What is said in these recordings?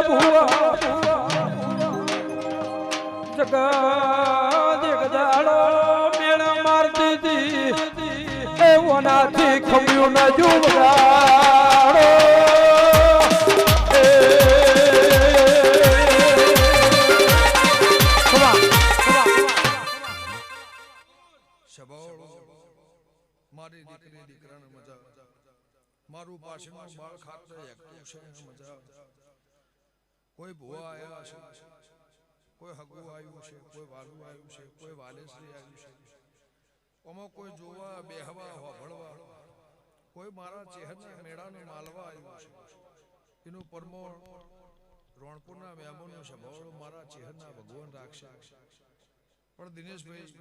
ભુવા જગા દેખાડો મેળા મારતી હતી એવોનાથી ખમ્યું ન જુગાડો મારી દીકરી દીકરાને મજા મારું પાછળનું બાળ ખાતર એકલું મજા કોઈ ભુવા આવ્યા છે કોઈ હગું આવ્યું છે કોઈ વાલું આવ્યું છે કોઈ વાલેશ્રી આવ્યું છે. આમાં કોઈ જોવા બેહવા હોભળવા કોઈ મારા ચહેરના મેળાને માલવા આવ્યું છે. એનું પરમોળ રોણપુરના મહેમાનો સભળ મારા ચહેરના ભગવાન રાખશે. પણ દિનેશભાઈ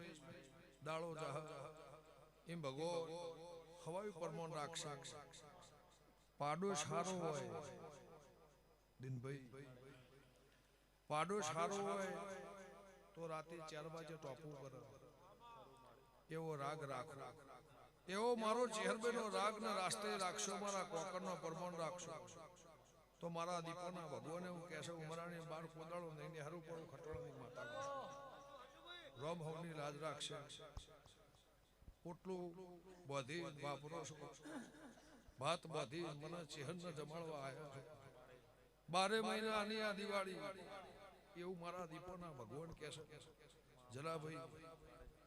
દાળો જાહ. એમ ભગવો હવાયું પરમોન રાખશે. પાડો સારો હોય. દિનભાઈ પાડો સારો હોય તો રાતે ચાર વાગે ટોપું કરે એવો રાગ રાખો. એવો મારો ચેહરબેનો રાગ ને રાસ્તે રાખશો, મારા કોકરનો પરમોન રાખશો. તો મારા દીપોના ભગવાને હું કહેશે, ઉમરાણી બાર કોદાળો નહીં હારું પડું ખટોળની માતા રોમ હવની રાજ રાખશે. પોટલું બધી વાપરો ભાત બધી મને ચેહન જમાડવા આવ્યા છે. બારે મહિનાની આ દિવાળી એવું મારા દીપોના ભગવાન કહેશે જલાભાઈ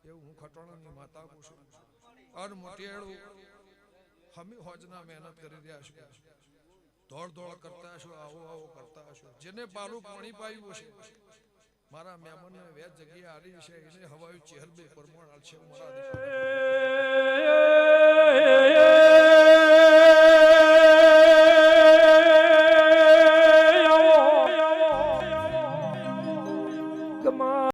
એવું હું ખટોણાની માતા પૂછું અન મોટેડું હમી હોજના મહેનત કરી રહ્યા છું. દોડ દોડ કરતા છો આવો આવો કરતા હશો જેને પાલું પાણી પાયું છે મારા મહેમાનને વ્યાજ જગ્યા આવી છે એને હવાયું ચેહર બે પરમાણ આલશે. મારા